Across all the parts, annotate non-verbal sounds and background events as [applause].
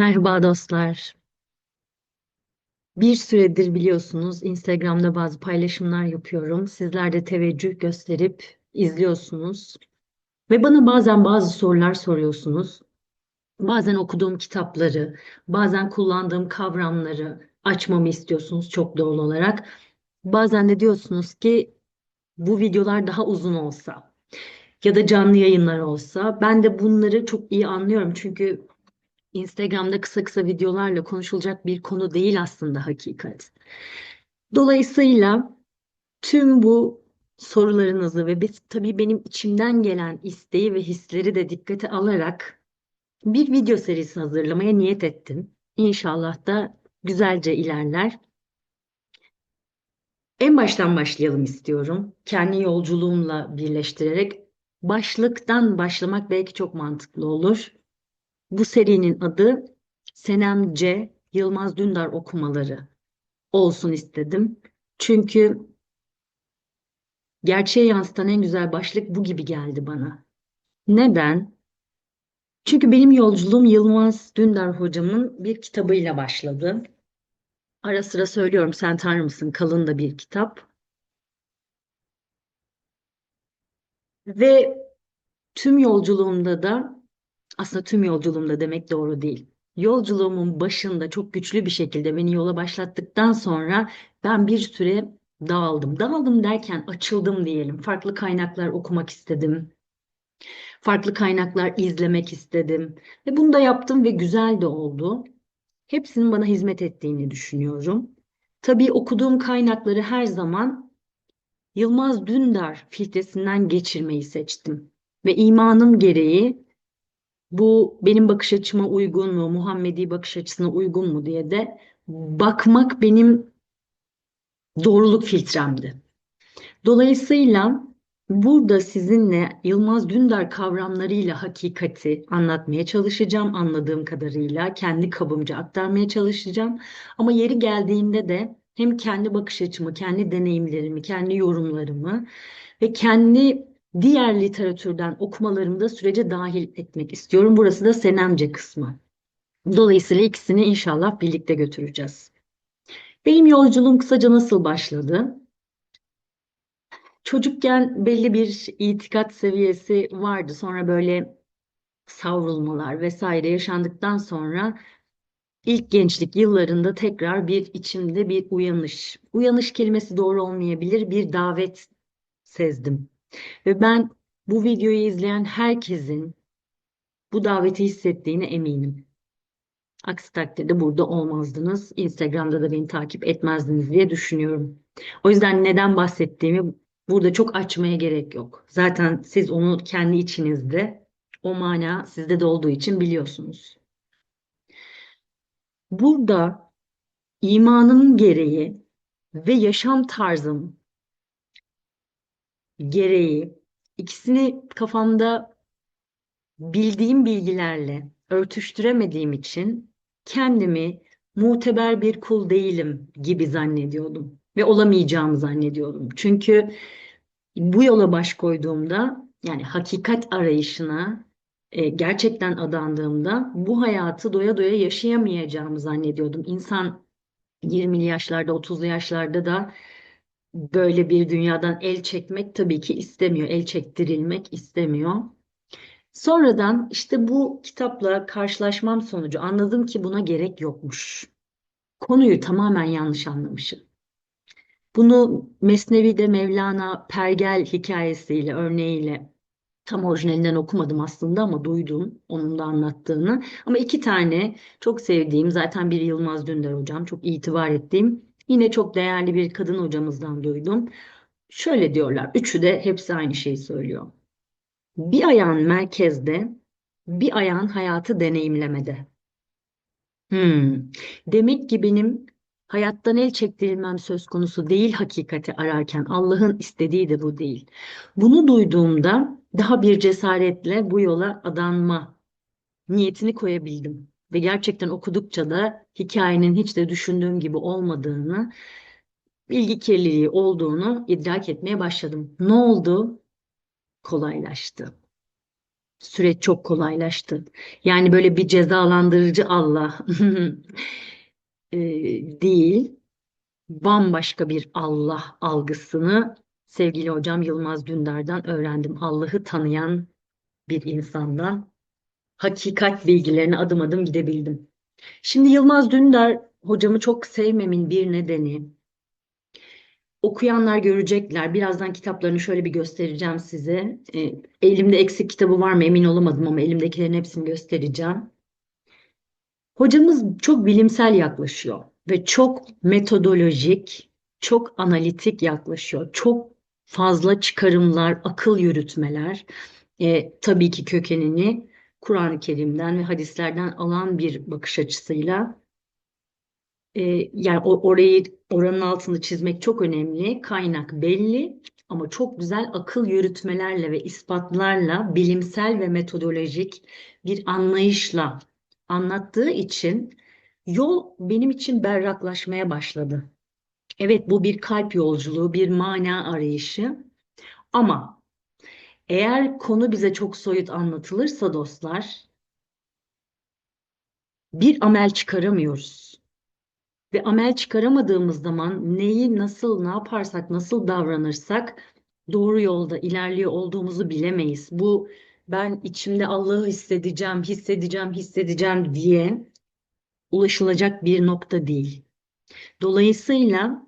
Merhaba dostlar. Bir süredir biliyorsunuz Instagram'da bazı paylaşımlar yapıyorum. Sizler de teveccüh gösterip izliyorsunuz. Ve bana bazen bazı sorular soruyorsunuz. Bazen okuduğum kitapları, bazen kullandığım kavramları açmamı istiyorsunuz çok doğal olarak. Bazen de diyorsunuz ki bu videolar daha uzun olsa ya da canlı yayınlar olsa. Ben de bunları çok iyi anlıyorum çünkü Instagram'da kısa kısa videolarla konuşulacak bir konu değil aslında hakikat. Dolayısıyla tüm bu sorularınızı ve biz, tabii benim içimden gelen isteği ve hisleri de dikkate alarak bir video serisi hazırlamaya niyet ettim. İnşallah da güzelce ilerler. En baştan başlayalım istiyorum. Kendi yolculuğumla birleştirerek başlıktan başlamak belki çok mantıklı olur. Bu serinin adı Senem C. Yılmaz Dündar okumaları olsun istedim. Çünkü gerçeği yansıtan en güzel başlık bu gibi geldi bana. Neden? Çünkü benim yolculuğum Yılmaz Dündar hocamın bir kitabıyla başladı. Ara sıra söylüyorum Sen Tanrı mısın? Kalın da bir kitap. Ve tüm yolculuğumda da aslında tüm yolculuğumda demek doğru değil. Yolculuğumun başında çok güçlü bir şekilde beni yola başlattıktan sonra ben bir süre dağıldım. Dağıldım derken açıldım diyelim. Farklı kaynaklar okumak istedim. Farklı kaynaklar izlemek istedim. Ve bunu da yaptım ve güzel de oldu. Hepsinin bana hizmet ettiğini düşünüyorum. Tabii okuduğum kaynakları her zaman Yılmaz Dündar filtresinden geçirmeyi seçtim. Ve imanım gereği bu benim bakış açıma uygun mu, Muhammedi bakış açısına uygun mu diye de bakmak benim doğruluk filtremdi. Dolayısıyla burada sizinle Yılmaz Dündar kavramlarıyla hakikati anlatmaya çalışacağım anladığım kadarıyla kendi kabımca aktarmaya çalışacağım. Ama yeri geldiğinde de hem kendi bakış açımı, kendi deneyimlerimi, kendi yorumlarımı ve kendi diğer literatürden okumalarımı da sürece dahil etmek istiyorum. Burası da Senemce kısmı. Dolayısıyla ikisini inşallah birlikte götüreceğiz. Benim yolculuğum kısaca nasıl başladı? Çocukken belli bir itikat seviyesi vardı. Sonra böyle savrulmalar vesaire yaşandıktan sonra ilk gençlik yıllarında tekrar bir içimde bir uyanış. Uyanış kelimesi doğru olmayabilir. Bir davet sezdim. Ve ben bu videoyu izleyen herkesin bu daveti hissettiğine eminim. Aksi takdirde burada olmazdınız. Instagram'da da beni takip etmezdiniz diye düşünüyorum. O yüzden neden bahsettiğimi burada çok açmaya gerek yok. Zaten siz onu kendi içinizde, o mana sizde de olduğu için biliyorsunuz. Burada imanım gereği ve yaşam tarzım gereği ikisini kafamda bildiğim bilgilerle örtüştüremediğim için kendimi muteber bir kul değilim gibi zannediyordum ve olamayacağımı zannediyordum. Çünkü bu yola baş koyduğumda yani hakikat arayışına e, gerçekten adandığımda bu hayatı doya doya yaşayamayacağımı zannediyordum. İnsan 20'li yaşlarda, 30'lu yaşlarda da böyle bir dünyadan el çekmek tabii ki istemiyor, el çektirilmek istemiyor. Sonradan işte bu kitapla karşılaşmam sonucu anladım ki buna gerek yokmuş. Konuyu tamamen yanlış anlamışım. Bunu Mesnevi'de Mevlana Pergel hikayesiyle, örneğiyle tam orijinalinden okumadım aslında ama duydum onun da anlattığını. Ama iki tane çok sevdiğim, zaten bir Yılmaz Dündar hocam, çok itibar ettiğim Yine çok değerli bir kadın hocamızdan duydum. Şöyle diyorlar, üçü de hepsi aynı şeyi söylüyor. Bir ayağın merkezde, bir ayağın hayatı deneyimlemede. Hmm. Demek ki benim hayattan el çektirilmem söz konusu değil hakikati ararken Allah'ın istediği de bu değil. Bunu duyduğumda daha bir cesaretle bu yola adanma niyetini koyabildim. Ve gerçekten okudukça da hikayenin hiç de düşündüğüm gibi olmadığını, bilgi kirliliği olduğunu idrak etmeye başladım. Ne oldu? Kolaylaştı. Süreç çok kolaylaştı. Yani böyle bir cezalandırıcı Allah [laughs] e, değil, bambaşka bir Allah algısını sevgili hocam Yılmaz Dündar'dan öğrendim. Allah'ı tanıyan bir insandan hakikat bilgilerine adım adım gidebildim. Şimdi Yılmaz Dündar hocamı çok sevmemin bir nedeni okuyanlar görecekler. Birazdan kitaplarını şöyle bir göstereceğim size. E, elimde eksik kitabı var mı emin olamadım ama elimdekilerin hepsini göstereceğim. Hocamız çok bilimsel yaklaşıyor ve çok metodolojik, çok analitik yaklaşıyor. Çok fazla çıkarımlar, akıl yürütmeler, e, tabii ki kökenini Kur'an-ı Kerim'den ve hadislerden alan bir bakış açısıyla e, yani o, orayı oranın altını çizmek çok önemli. Kaynak belli ama çok güzel akıl yürütmelerle ve ispatlarla bilimsel ve metodolojik bir anlayışla anlattığı için yol benim için berraklaşmaya başladı. Evet bu bir kalp yolculuğu, bir mana arayışı ama eğer konu bize çok soyut anlatılırsa dostlar bir amel çıkaramıyoruz. Ve amel çıkaramadığımız zaman neyi nasıl ne yaparsak nasıl davranırsak doğru yolda ilerliyor olduğumuzu bilemeyiz. Bu ben içimde Allah'ı hissedeceğim, hissedeceğim, hissedeceğim diye ulaşılacak bir nokta değil. Dolayısıyla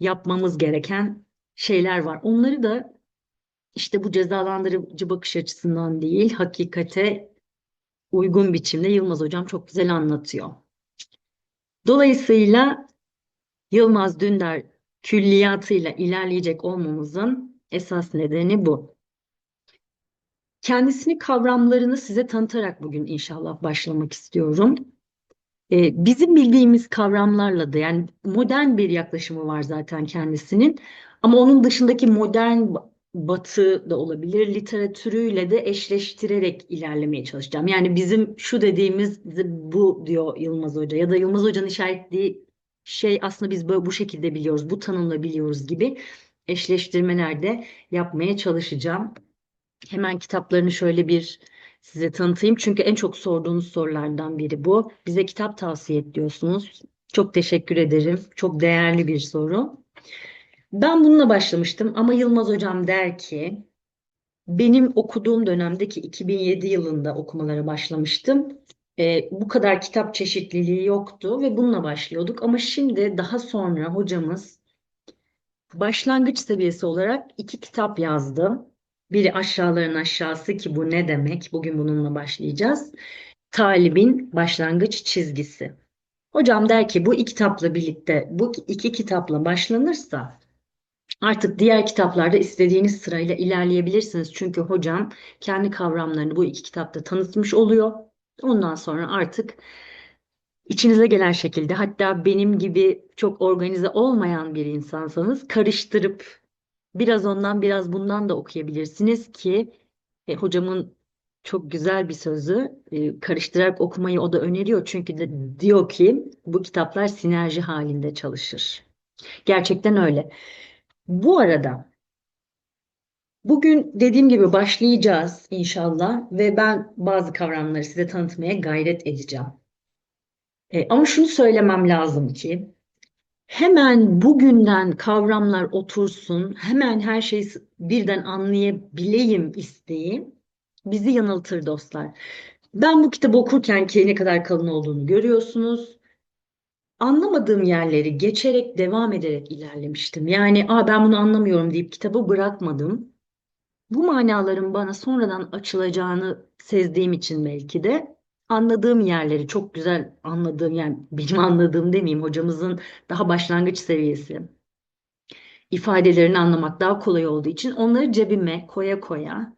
yapmamız gereken şeyler var. Onları da işte bu cezalandırıcı bakış açısından değil, hakikate uygun biçimde Yılmaz Hocam çok güzel anlatıyor. Dolayısıyla Yılmaz Dündar külliyatıyla ilerleyecek olmamızın esas nedeni bu. Kendisini kavramlarını size tanıtarak bugün inşallah başlamak istiyorum. Ee, bizim bildiğimiz kavramlarla da yani modern bir yaklaşımı var zaten kendisinin. Ama onun dışındaki modern batı da olabilir, literatürüyle de eşleştirerek ilerlemeye çalışacağım. Yani bizim şu dediğimiz bu diyor Yılmaz Hoca ya da Yılmaz Hoca'nın işaretlediği şey aslında biz böyle bu şekilde biliyoruz, bu tanımla biliyoruz gibi eşleştirmeler de yapmaya çalışacağım. Hemen kitaplarını şöyle bir size tanıtayım. Çünkü en çok sorduğunuz sorulardan biri bu. Bize kitap tavsiye ediyorsunuz. Çok teşekkür ederim. Çok değerli bir soru. Ben bununla başlamıştım ama Yılmaz Hocam der ki benim okuduğum dönemdeki 2007 yılında okumalara başlamıştım. E, bu kadar kitap çeşitliliği yoktu ve bununla başlıyorduk. Ama şimdi daha sonra hocamız başlangıç seviyesi olarak iki kitap yazdı. Biri aşağıların aşağısı ki bu ne demek? Bugün bununla başlayacağız. Talibin başlangıç çizgisi. Hocam der ki bu iki kitapla birlikte bu iki kitapla başlanırsa Artık diğer kitaplarda istediğiniz sırayla ilerleyebilirsiniz. Çünkü hocam kendi kavramlarını bu iki kitapta tanıtmış oluyor. Ondan sonra artık içinize gelen şekilde hatta benim gibi çok organize olmayan bir insansanız karıştırıp biraz ondan biraz bundan da okuyabilirsiniz ki e, hocamın çok güzel bir sözü e, karıştırarak okumayı o da öneriyor. Çünkü de diyor ki bu kitaplar sinerji halinde çalışır. Gerçekten öyle. Bu arada bugün dediğim gibi başlayacağız inşallah ve ben bazı kavramları size tanıtmaya gayret edeceğim. E, ama şunu söylemem lazım ki hemen bugünden kavramlar otursun, hemen her şeyi birden anlayabileyim isteği bizi yanıltır dostlar. Ben bu kitabı okurken ki ne kadar kalın olduğunu görüyorsunuz anlamadığım yerleri geçerek devam ederek ilerlemiştim. Yani Aa, ben bunu anlamıyorum deyip kitabı bırakmadım. Bu manaların bana sonradan açılacağını sezdiğim için belki de anladığım yerleri çok güzel anladığım yani benim anladığım demeyeyim hocamızın daha başlangıç seviyesi ifadelerini anlamak daha kolay olduğu için onları cebime koya koya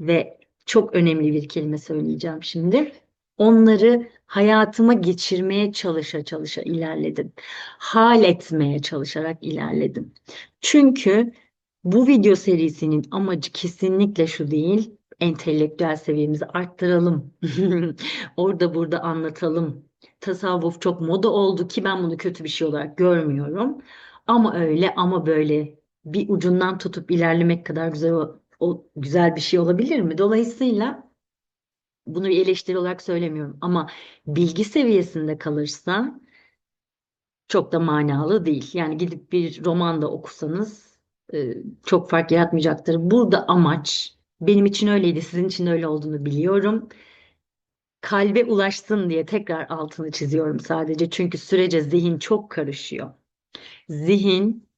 ve çok önemli bir kelime söyleyeceğim şimdi Onları hayatıma geçirmeye çalışa çalışa ilerledim. Hal etmeye çalışarak ilerledim. Çünkü bu video serisinin amacı kesinlikle şu değil. Entelektüel seviyemizi arttıralım. [laughs] Orada burada anlatalım. Tasavvuf çok moda oldu ki ben bunu kötü bir şey olarak görmüyorum. Ama öyle ama böyle bir ucundan tutup ilerlemek kadar güzel o, o güzel bir şey olabilir mi? Dolayısıyla bunu bir eleştiri olarak söylemiyorum ama bilgi seviyesinde kalırsa çok da manalı değil. Yani gidip bir roman da okusanız e, çok fark yaratmayacaktır. Burada amaç benim için öyleydi, sizin için öyle olduğunu biliyorum. Kalbe ulaşsın diye tekrar altını çiziyorum sadece. Çünkü sürece zihin çok karışıyor. Zihin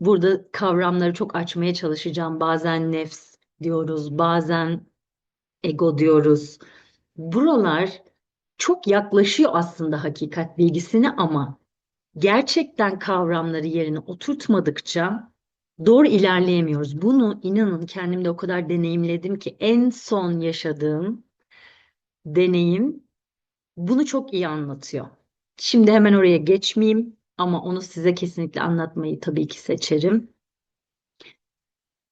burada kavramları çok açmaya çalışacağım. Bazen nefs diyoruz, bazen ego diyoruz. Buralar çok yaklaşıyor aslında hakikat bilgisine ama gerçekten kavramları yerine oturtmadıkça doğru ilerleyemiyoruz. Bunu inanın kendimde o kadar deneyimledim ki en son yaşadığım deneyim bunu çok iyi anlatıyor. Şimdi hemen oraya geçmeyeyim ama onu size kesinlikle anlatmayı tabii ki seçerim.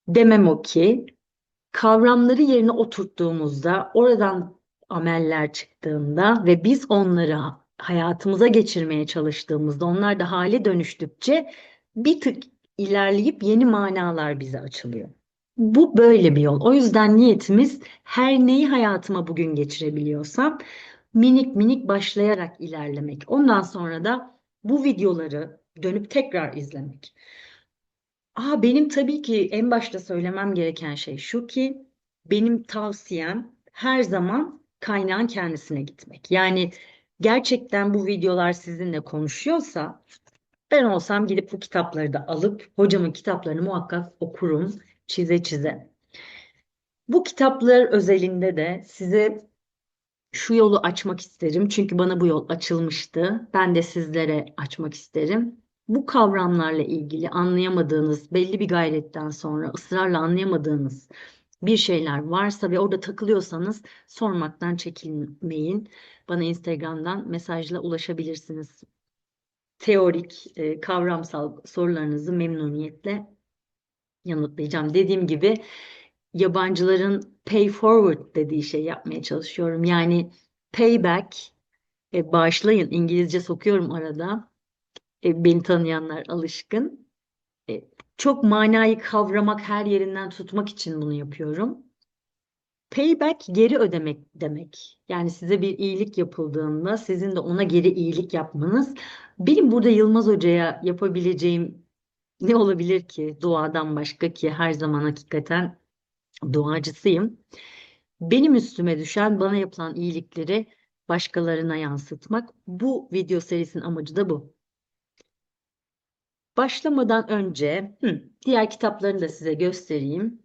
Demem o ki kavramları yerine oturttuğumuzda oradan ameller çıktığında ve biz onları hayatımıza geçirmeye çalıştığımızda onlar da hale dönüştükçe bir tık ilerleyip yeni manalar bize açılıyor. Bu böyle bir yol. O yüzden niyetimiz her neyi hayatıma bugün geçirebiliyorsam minik minik başlayarak ilerlemek. Ondan sonra da bu videoları dönüp tekrar izlemek. Aa, benim tabii ki en başta söylemem gereken şey şu ki benim tavsiyem her zaman kaynağın kendisine gitmek. Yani gerçekten bu videolar sizinle konuşuyorsa ben olsam gidip bu kitapları da alıp hocamın kitaplarını muhakkak okurum çize çize. Bu kitaplar özelinde de size şu yolu açmak isterim. Çünkü bana bu yol açılmıştı. Ben de sizlere açmak isterim. Bu kavramlarla ilgili anlayamadığınız, belli bir gayretten sonra ısrarla anlayamadığınız bir şeyler varsa ve orada takılıyorsanız sormaktan çekinmeyin. Bana Instagram'dan mesajla ulaşabilirsiniz. Teorik, e, kavramsal sorularınızı memnuniyetle yanıtlayacağım. Dediğim gibi yabancıların pay forward dediği şey yapmaya çalışıyorum. Yani payback, e, bağışlayın İngilizce sokuyorum arada. E, beni tanıyanlar alışkın. E, çok manayı kavramak, her yerinden tutmak için bunu yapıyorum. Payback geri ödemek demek. Yani size bir iyilik yapıldığında sizin de ona geri iyilik yapmanız. Benim burada Yılmaz Hoca'ya yapabileceğim ne olabilir ki duadan başka ki her zaman hakikaten duacısıyım. Benim üstüme düşen bana yapılan iyilikleri başkalarına yansıtmak. Bu video serisinin amacı da bu. Başlamadan önce hı, diğer kitaplarını da size göstereyim.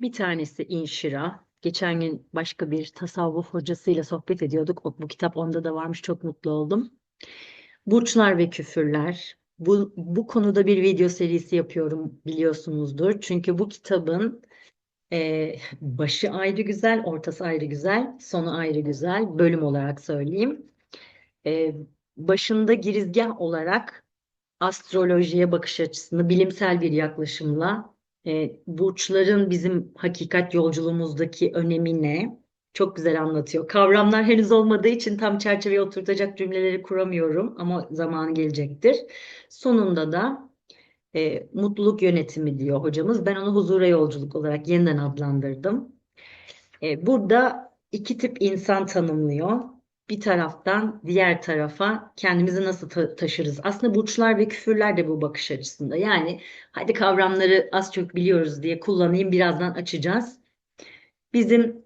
Bir tanesi İnşira. Geçen gün başka bir tasavvuf hocasıyla sohbet ediyorduk. O, bu kitap onda da varmış. Çok mutlu oldum. Burçlar ve Küfürler. Bu, bu konuda bir video serisi yapıyorum biliyorsunuzdur. Çünkü bu kitabın e, başı ayrı güzel, ortası ayrı güzel, sonu ayrı güzel. Bölüm olarak söyleyeyim. E, başında girizgah olarak astrolojiye bakış açısını bilimsel bir yaklaşımla e, burçların bizim hakikat yolculuğumuzdaki önemi ne? Çok güzel anlatıyor. Kavramlar henüz olmadığı için tam çerçeveye oturtacak cümleleri kuramıyorum ama zamanı gelecektir. Sonunda da e, mutluluk yönetimi diyor hocamız. Ben onu huzura yolculuk olarak yeniden adlandırdım. E, burada iki tip insan tanımlıyor. Bir taraftan diğer tarafa kendimizi nasıl ta taşırız? Aslında burçlar ve küfürler de bu bakış açısında. Yani hadi kavramları az çok biliyoruz diye kullanayım birazdan açacağız. Bizim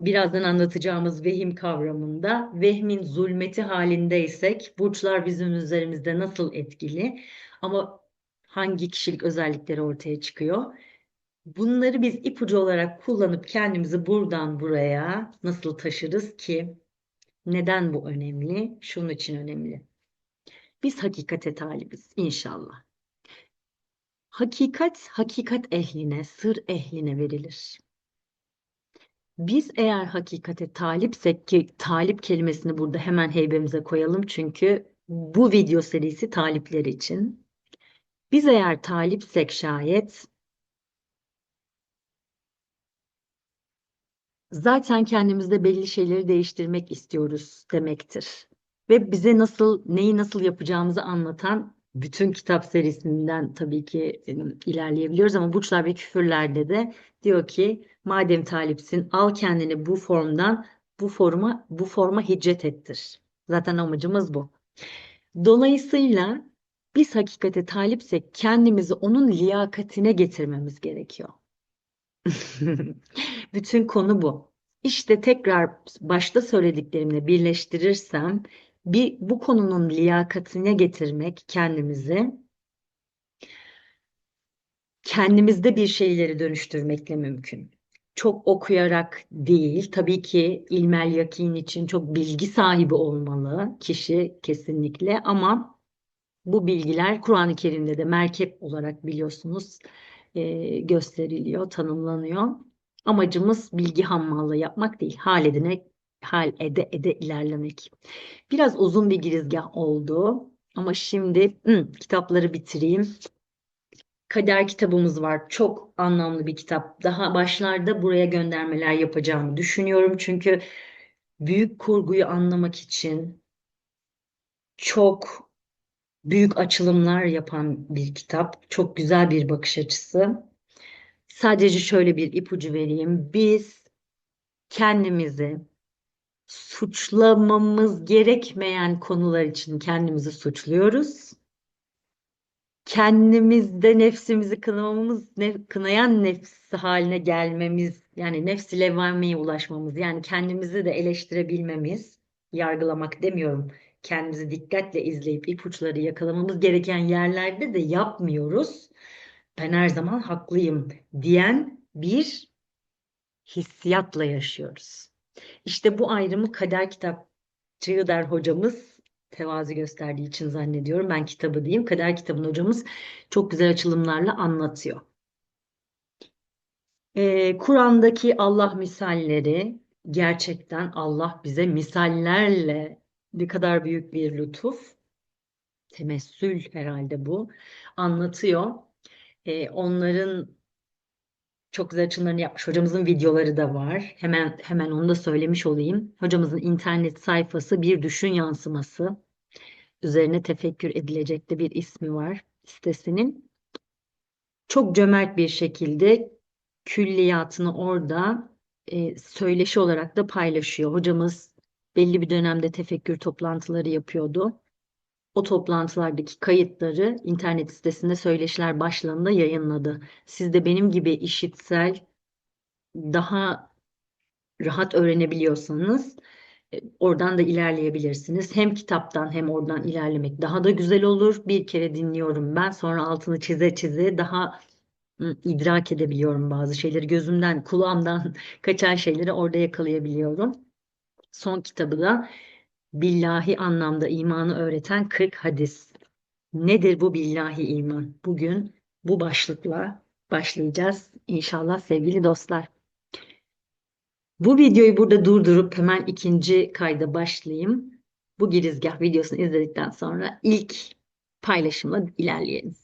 birazdan anlatacağımız vehim kavramında vehmin zulmeti halindeysek burçlar bizim üzerimizde nasıl etkili ama hangi kişilik özellikleri ortaya çıkıyor? Bunları biz ipucu olarak kullanıp kendimizi buradan buraya nasıl taşırız ki? Neden bu önemli? Şunun için önemli. Biz hakikate talibiz inşallah. Hakikat, hakikat ehline, sır ehline verilir. Biz eğer hakikate talipsek ki talip kelimesini burada hemen heybemize koyalım çünkü bu video serisi talipler için. Biz eğer talipsek şayet zaten kendimizde belli şeyleri değiştirmek istiyoruz demektir. Ve bize nasıl, neyi nasıl yapacağımızı anlatan bütün kitap serisinden tabii ki ilerleyebiliyoruz ama Burçlar ve Küfürler'de de diyor ki madem talipsin al kendini bu formdan bu forma bu forma hicret ettir. Zaten amacımız bu. Dolayısıyla biz hakikate talipsek kendimizi onun liyakatine getirmemiz gerekiyor. [laughs] Bütün konu bu. İşte tekrar başta söylediklerimle birleştirirsem bir bu konunun liyakatine getirmek kendimizi kendimizde bir şeyleri dönüştürmekle mümkün. Çok okuyarak değil, tabii ki ilmel yakin için çok bilgi sahibi olmalı kişi kesinlikle ama bu bilgiler Kur'an-ı Kerim'de de merkep olarak biliyorsunuz e, gösteriliyor, tanımlanıyor. Amacımız bilgi hammallığı yapmak değil, hal edine, hal ede ede ilerlemek. Biraz uzun bir girizgah oldu ama şimdi hı, kitapları bitireyim. Kader kitabımız var. Çok anlamlı bir kitap. Daha başlarda buraya göndermeler yapacağımı düşünüyorum. Çünkü büyük kurguyu anlamak için çok büyük açılımlar yapan bir kitap. Çok güzel bir bakış açısı. Sadece şöyle bir ipucu vereyim. Biz kendimizi suçlamamız gerekmeyen konular için kendimizi suçluyoruz. Kendimizde nefsimizi kınamamız, ne, kınayan nefs haline gelmemiz, yani nefsi levvameye ulaşmamız, yani kendimizi de eleştirebilmemiz, yargılamak demiyorum, kendimizi dikkatle izleyip ipuçları yakalamamız gereken yerlerde de yapmıyoruz. Ben her zaman haklıyım diyen bir hissiyatla yaşıyoruz. İşte bu ayrımı Kader Kitapçı der hocamız tevazu gösterdiği için zannediyorum. Ben kitabı diyeyim. Kader kitabın hocamız çok güzel açılımlarla anlatıyor. Ee, Kur'an'daki Allah misalleri gerçekten Allah bize misallerle ne kadar büyük bir lütuf, temessül herhalde bu, anlatıyor. Ee, onların çok güzel açımlarını yapmış. Hocamızın videoları da var. Hemen hemen onu da söylemiş olayım. Hocamızın internet sayfası bir düşün yansıması. Üzerine tefekkür edilecek de bir ismi var sitesinin. Çok cömert bir şekilde külliyatını orada e, söyleşi olarak da paylaşıyor. Hocamız belli bir dönemde tefekkür toplantıları yapıyordu. O toplantılardaki kayıtları internet sitesinde söyleşiler başlığında yayınladı. Siz de benim gibi işitsel daha rahat öğrenebiliyorsanız e, oradan da ilerleyebilirsiniz. Hem kitaptan hem oradan ilerlemek daha da güzel olur. Bir kere dinliyorum ben sonra altını çize çize daha idrak edebiliyorum bazı şeyleri. Gözümden, kulağımdan [laughs] kaçan şeyleri orada yakalayabiliyorum. Son kitabı da billahi anlamda imanı öğreten 40 hadis. Nedir bu billahi iman? Bugün bu başlıkla başlayacağız inşallah sevgili dostlar. Bu videoyu burada durdurup hemen ikinci kayda başlayayım. Bu girizgah videosunu izledikten sonra ilk paylaşımla ilerleyelim.